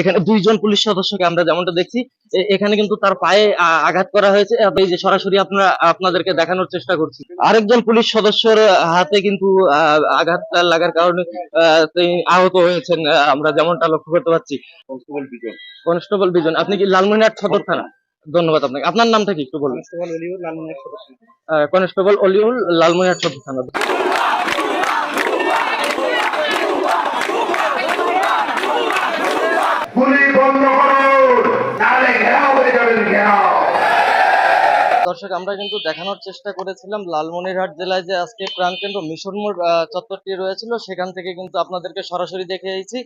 এখানে দুইজন পুলিশ সদস্যকে আমরা যেমনটা দেখছি এখানে কিন্তু তার পায়ে আঘাত করা হয়েছে। এই যে সরাসরি আপনারা আপনাদেরকে দেখানোর চেষ্টা করছি। আরেকজন পুলিশ সদস্যর হাতে কিন্তু আঘাত লাগার কারণে আহত হয়েছেন আমরা যেমনটা লক্ষ্য করতে পারছি। কনস্টেবল বিজন। আপনি কি লালমনিরহাট সদর থানা? ধন্যবাদ আপনাকে। আপনার নামটা কি একটু বলুন? কনস্টেবল অলিউল লালমনিরহাট সদর থানা। দর্শক, আমরা কিন্তু দেখানোর চেষ্টা করেছিলাম লালমনিরহাট জেলায় যে আজকে প্রাণকেন্দ্র মিশন মোড় চত্বরটি রয়েছিল, সেখান থেকে কিন্তু আপনাদেরকে সরাসরি দেখিয়েছি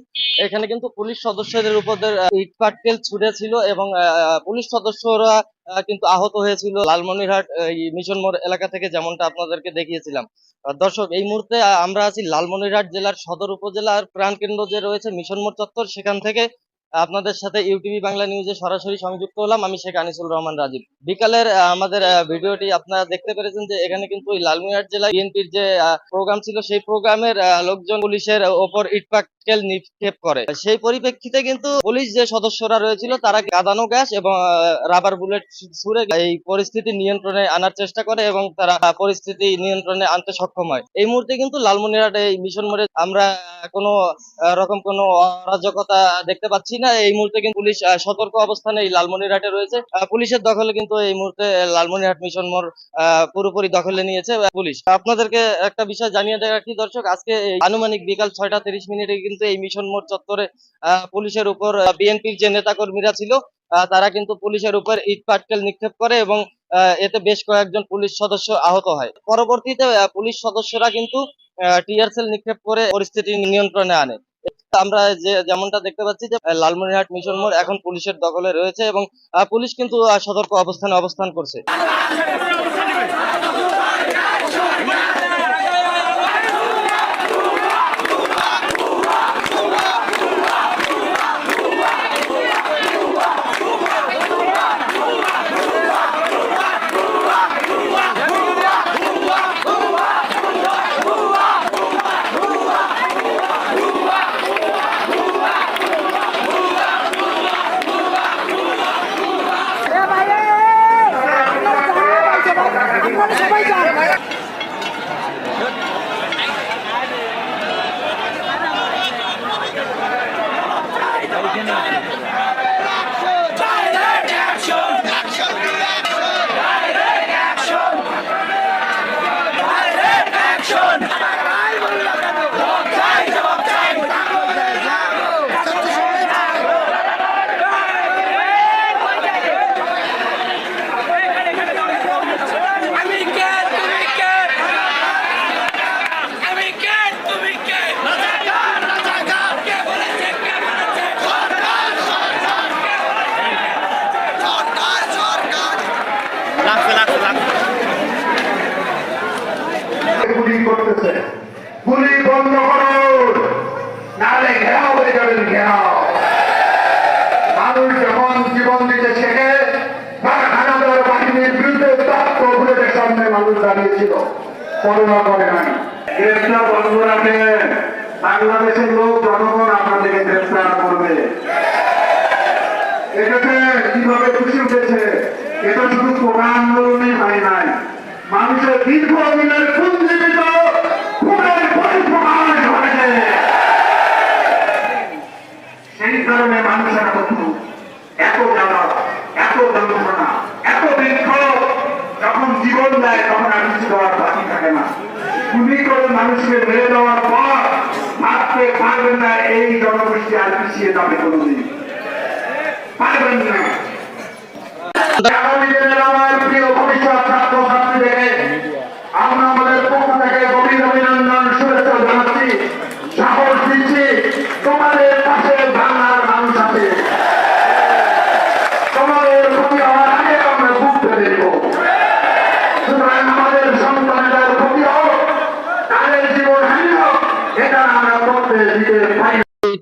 এখানে কিন্তু পুলিশ সদস্যদের উপর ইট পাটকেল ছুড়েছিল এবং পুলিশ সদস্যরা কিন্তু আহত হয়েছিল লালমনিরহাট মিশন মোড় এলাকা থেকে যেমনটা আপনাদেরকে দেখিয়েছিলাম। দর্শক, এই মুহূর্তে আমরা আছি লালমনিরহাট জেলার সদর উপজেলার প্রাণকেন্দ্র যে রয়েছে মিশন মোড় চত্বর, সেখান থেকে আপনাদের সাথে ইউটিভি বাংলা নিউজে সরাসরি সংযুক্ত হলাম। আমি শেখ আনিসুল রহমান রাজীব। বিকালের আমাদের ভিডিওটি আপনারা দেখতে পেরেছেন যে এখানে কিন্তু ওই জেলা বিএনপির যে প্রোগ্রাম ছিল, সেই প্রোগ্রামের লোকজন পুলিশের ওপর ইটপাটকেল নিক্ষেপ করে। সেই পরিপ্রেক্ষিতে কিন্তু পুলিশ যে সদস্যরা রয়েছিল, তারা কাঁদানো গ্যাস এবং রাবার বুলেট ছুড়ে এই পরিস্থিতি নিয়ন্ত্রণে আনার চেষ্টা করে এবং তারা পরিস্থিতি নিয়ন্ত্রণে আনতে সক্ষম হয়। এই মুহূর্তে কিন্তু লালমনিরহাট এই মিশন মোড়ে আমরা কোনো রকম কোনো অরাজকতা দেখতে পাচ্ছি না। এই মুহূর্তে কিন্তু পুলিশ সতর্ক অবস্থানে এই লালমনিরহাটে রয়েছে। পুলিশের দখলে কিন্তু এই মুহূর্তে লালমনিরহাট মিশন মোড় পুরোপুরি দখলে নিয়েছে পুলিশ। আপনাদেরকে একটা বিষয় জানিয়ে দেওয়া কি দর্শক, আজকে আনুমানিক বিকাল ছয়টা তিরিশ মিনিটে কিন্তু এই মিশন মোড় চত্বরে পুলিশের উপর বিএনপির যে নেতাকর্মীরা ছিল তারা কিন্তু পুলিশের উপর ইট পাটকেল নিক্ষেপ করে এবং এতে বেশ কয়েকজন পুলিশ সদস্য আহত হয়। পরবর্তীতে পুলিশ সদস্যরা কিন্তু টিয়ার সেল নিক্ষেপ করে পরিস্থিতি নিয়ন্ত্রণে আনে। আমরা যে, যেমনটা দেখতে পাচ্ছি যে লালমনিরহাট মিশন মোড় এখন পুলিশের দখলে রয়েছে এবং পুলিশ কিন্তু সতর্ক অবস্থানে অবস্থান করছে আপনারা সবাই যান আমি কে তুমি কে আমি কে তুমি কে রাজাকার রাজাকার কে বলেছে কে বলেছে সরকার সরকার কে বলেছে সরকার সরকার গুলি করতেছে গুলি বন্ধ করুন নাহলে ঘেরাও হয়ে যাবেন ঘেরাও মানুষ যখন জীবন দিতে শেখে হানাদার বাহিনীর বিরুদ্ধে তত্ত্ব বুলেটের সামনে মানুষ দাঁড়িয়েছিল করোনা করে নাই গ্রেফতার বন্ধ রাখেন বাংলাদেশের লোক, জনগণ আপনাদেরকে গ্রেফতার করবে। দেখেছে কীভাবে খুশি উঠেছে এটা শুধু কোরআন আন্দোলনে হয় নাই। মানুষের দীর্ঘ দিনের পুঞ্জীবিত খুনের পরিপ্রকাশ ঘটেছে সেই কারণে মানুষের এত এত জ্বালা এত যন্ত্রণা জীবন দেয়, তখন আর কিছু দেওয়ার বাকি থাকে না। গুলি করে মানুষকে মেরে দেওয়ার পর ভাবতে পারবেন না, এই জনগোষ্ঠী আর পিছিয়ে যাবে কোনোদিন। পারবেন না।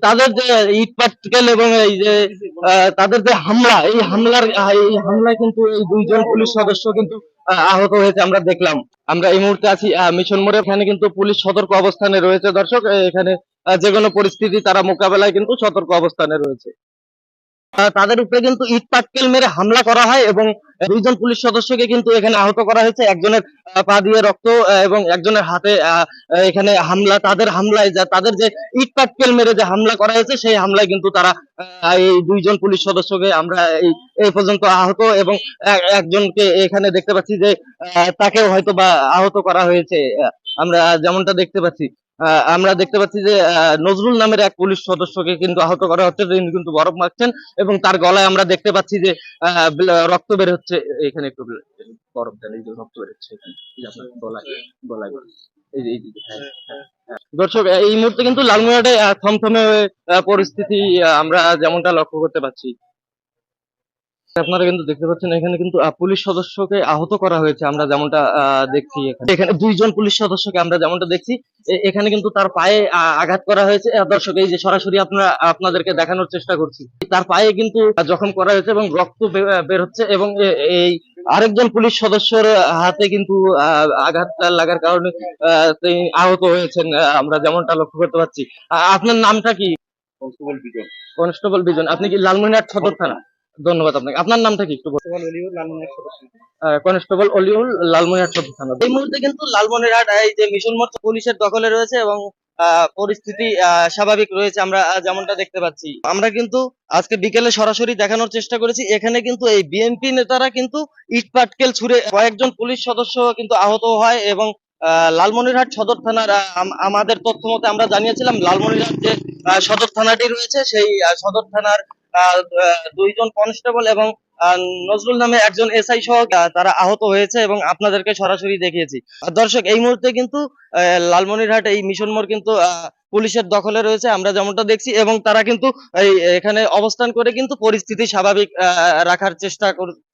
তাদের যে ইট পাটকেল এবং এই যে তাদের যে হামলা এই হামলার এই হামলায় কিন্তু এই দুইজন পুলিশ সদস্য কিন্তু আহ, আহত হয়েছে আমরা দেখলাম। আমরা এই মুহূর্তে আছি মিশন মোড়ে এখানে কিন্তু পুলিশ সতর্ক অবস্থানে রয়েছে দর্শক। এখানে যে কোনো পরিস্থিতি তারা মোকাবেলায় কিন্তু সতর্ক অবস্থানে রয়েছে। তাদের উপরে কিন্তু ইট পাটকেল মেরে হামলা করা হয় এবং দুইজন পুলিশ সদস্যকে কিন্তু এখানে আহত করা হয়েছে। একজনের পা দিয়ে রক্ত এবং একজনের হাতে এখানে হামলা, তাদের হামলায় যা, তাদের যে ইট পাটকেল মেরে যে হামলা করা হয়েছে, সেই হামলায় কিন্তু তারা এই দুইজন পুলিশ সদস্যকে আমরা এই পর্যন্ত আহত এবং একজনকে এখানে দেখতে পাচ্ছি যে তাকেও হয়তো বা আহত করা হয়েছে। আমরা যেমনটা দেখতে পাচ্ছি। আমরা দেখতে পাচ্ছি যে নজরুল নামের এক পুলিশ সদস্যকে কিন্তু আহত করা হচ্ছে তিনি কিন্তু বরফ মাখছেন এবং তার গলায় আমরা দেখতে পাচ্ছি যে রক্ত বের হচ্ছে এখানে একটু বরফ দেন এই যে রক্ত বের হচ্ছে গলায় গলায় হ্যাঁ, হ্যাঁ, হ্যাঁ। দর্শক এই মুহূর্তে কিন্তু লালমনিরহাটে থমথমে পরিস্থিতি আমরা যেমনটা লক্ষ্য করতে পারছি আপনারা কিন্তু দেখতে পাচ্ছেন এখানে কিন্তু পুলিশ সদস্যকে আহত করা হয়েছে আমরা যেমনটা আহ, দেখছি এখানে। দুইজন পুলিশ সদস্যকে আমরা যেমনটা দেখছি এখানে কিন্তু তার পায়ে আঘাত করা হয়েছে। দর্শক এই যে সরাসরি আপনারা আপনাদেরকে দেখানোর চেষ্টা করছি। তার পায়ে কিন্তু জখম করা হয়েছে এবং রক্ত বের হচ্ছে এবং এই আরেকজন পুলিশ সদস্যর হাতে কিন্তু আহ, আঘাত লাগার কারণে আহ, তিনি আহত হয়েছেন আমরা যেমনটা লক্ষ্য করতে পারছি। আপনার নামটা কি? কনস্টেবল বিজন। কনস্টেবল বিজন। আপনি কি লালমনিরহাট সদর থানা? ধন্যবাদ আপনাকে। আপনার নামটা কি? একটু বলুন। কনস্টেবল অলিউল লালমনিরহাট সদর থানা এই মুহূর্তে কিন্তু লালমনিরহাট এই যে মিশন মোড় পুলিশের দখলে রয়েছে এবং পরিস্থিতি স্বাভাবিক রয়েছে আমরা যেমনটা দেখতে পাচ্ছি। আমরা কিন্তু আজকে বিকেলে সরাসরি দেখানোর চেষ্টা করেছি। এখানে কিন্তু এই বিএনপি নেতারা কিন্তু ইট পাটকেল ছুড়ে কয়েকজন পুলিশ সদস্য কিন্তু আহত হয় এবং আহ, লালমনিরহাট সদর থানার আমাদের তথ্য মতে আমরা জানিয়েছিলাম লালমনিরহাট যে সদর থানাটি রয়েছে সেই সদর থানার দুইজন কনস্টেবল এবং নজরুল নামে একজন এসআই সহ তারা আহত হয়েছে এবং আপনাদেরকে সরাসরি দেখিয়েছি। দর্শক, এই মুহূর্তে কিন্তু লালমনিরহাট এই মিশন মোড় কিন্তু পুলিশের দখলে রয়েছে, আমরা যেমনটা দেখছি, এবং তারা কিন্তু এখানে অবস্থান করে কিন্তু পরিস্থিতি স্বাভাবিক রাখার চেষ্টা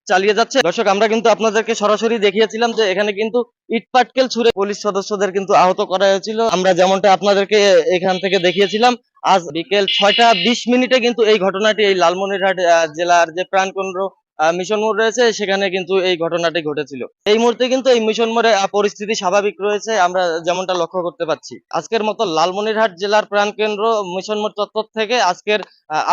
চালিয়ে যাচ্ছে। দর্শক, আমরা কিন্তু আপনাদেরকে সরাসরি দেখিয়েছিলাম যে এখানে কিন্তু ইট পাটকেল ছুড়ে পুলিশ সদস্যদের কিন্তু আহত করা হয়েছিল। আমরা যেমনটা আপনাদেরকে এখান থেকে দেখিয়েছিলাম, আজ বিকেল ছয়টা বিশ মিনিটে কিন্তু এই ঘটনাটি এই লালমনিরহাট জেলার যে প্রাণকেন্দ্র মিশন মোড় রয়েছে, সেখানে কিন্তু এই ঘটনাটি ঘটেছিল। এই মুহূর্তে কিন্তু এই মিশন মোড়ে পরিস্থিতি স্বাভাবিক রয়েছে, আমরা যেমনটা লক্ষ্য করতে পারছি। আজকের মতো লালমনিরহাট জেলার প্রাণকেন্দ্র মিশন মোড় চত্বর থেকে আজকের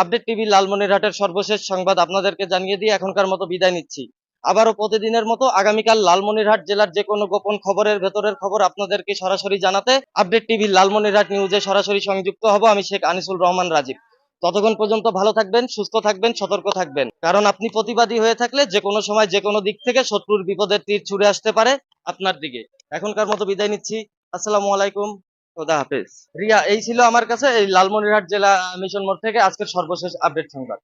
আপডেট টিভি লালমনিরহাটের সর্বশেষ সংবাদ আপনাদেরকে জানিয়ে দিয়ে এখনকার মতো বিদায় নিচ্ছি। আবারও প্রতিদিনের মতো আগামীকাল লালমনিরহাট জেলার যে কোনো গোপন খবরের ভেতরের খবর আপনাদেরকে সরাসরি জানাতে আপডেট টিভি লালমনিরহাট নিউজে সরাসরি সংযুক্ত হব আমি শেখ আনিসুল রহমান রাজীব। ততক্ষণ পর্যন্ত ভালো থাকবেন, সুস্থ থাকবেন, সতর্ক থাকবেন। কারণ আপনি প্রতিবাদী হয়ে থাকলে যে কোনো সময় যে কোনো দিক থেকে শত্রুর বিপদের তীর ছুড়ে আসতে পারে আপনার দিকে। এখনকার মতো বিদায় নিচ্ছি। আসসালামু আলাইকুম। খোদা হাফেজ। রিয়া, এই ছিল আমার কাছে এই লালমনিরহাট জেলা মিশন মোড় থেকে আজকের সর্বশেষ আপডেট সংবাদ।